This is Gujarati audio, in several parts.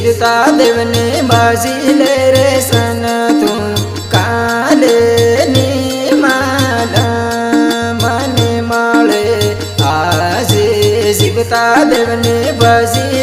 સીધતા દેવને બાજી લે રે સન તું કાલે મને મળે આજે જીવતા દેવને બાજી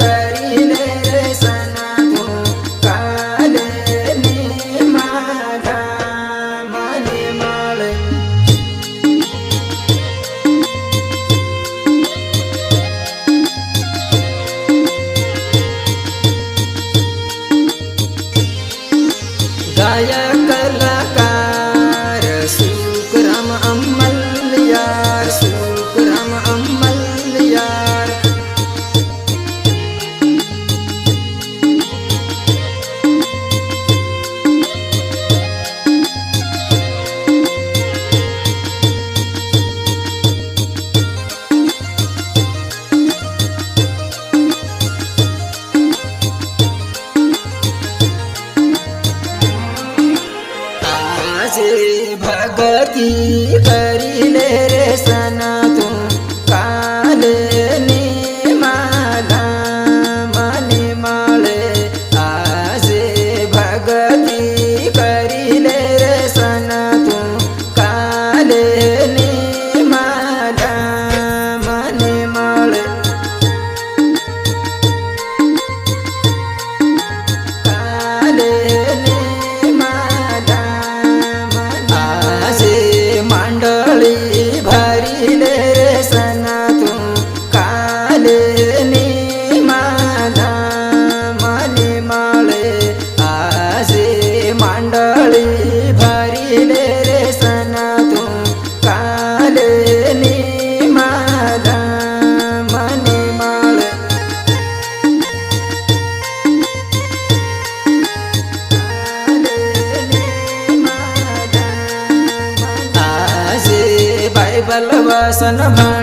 করিলে sanama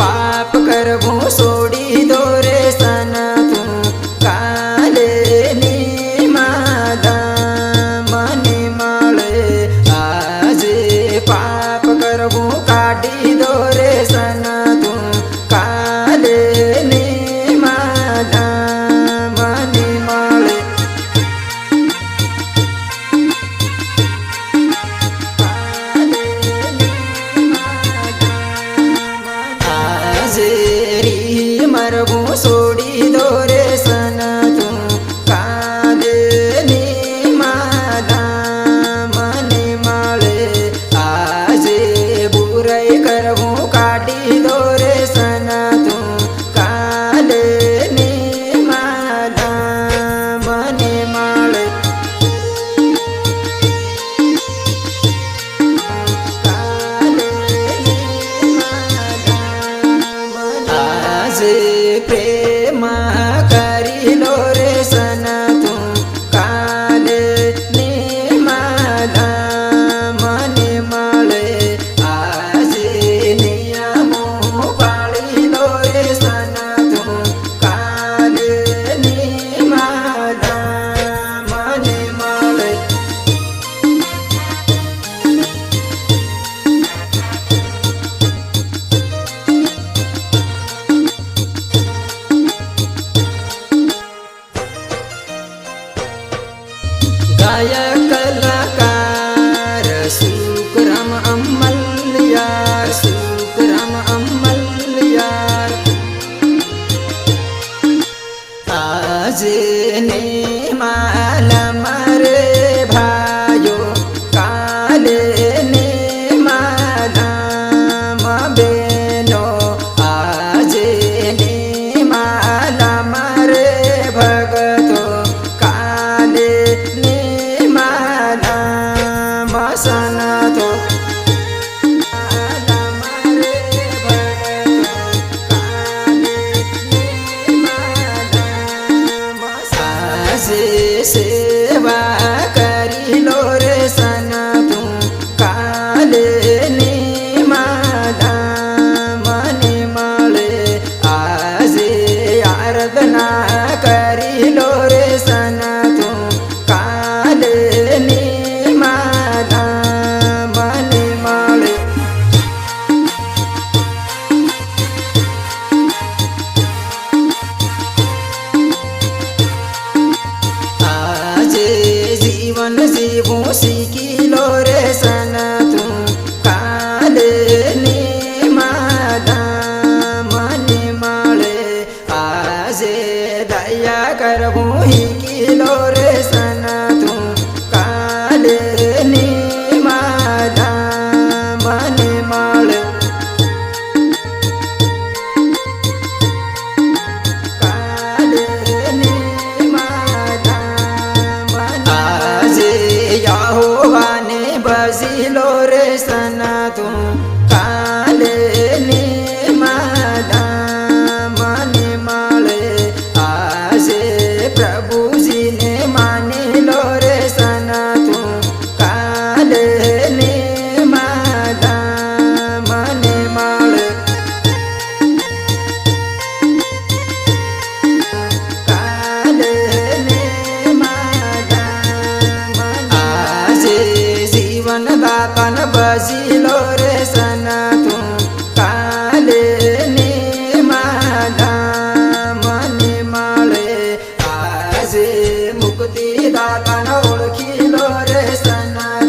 पाप कर भूसो say ના કરવું કિલો રે સના તું કાલે ની માધા મને મળે. કાલે ની માધા આજે યાહોવાને બસી લો રે સના તું વસીલો રે સના તું કાલે ને માધા મને મળે આજે મુક્તિ દાતાને ઓળખી લો રે સના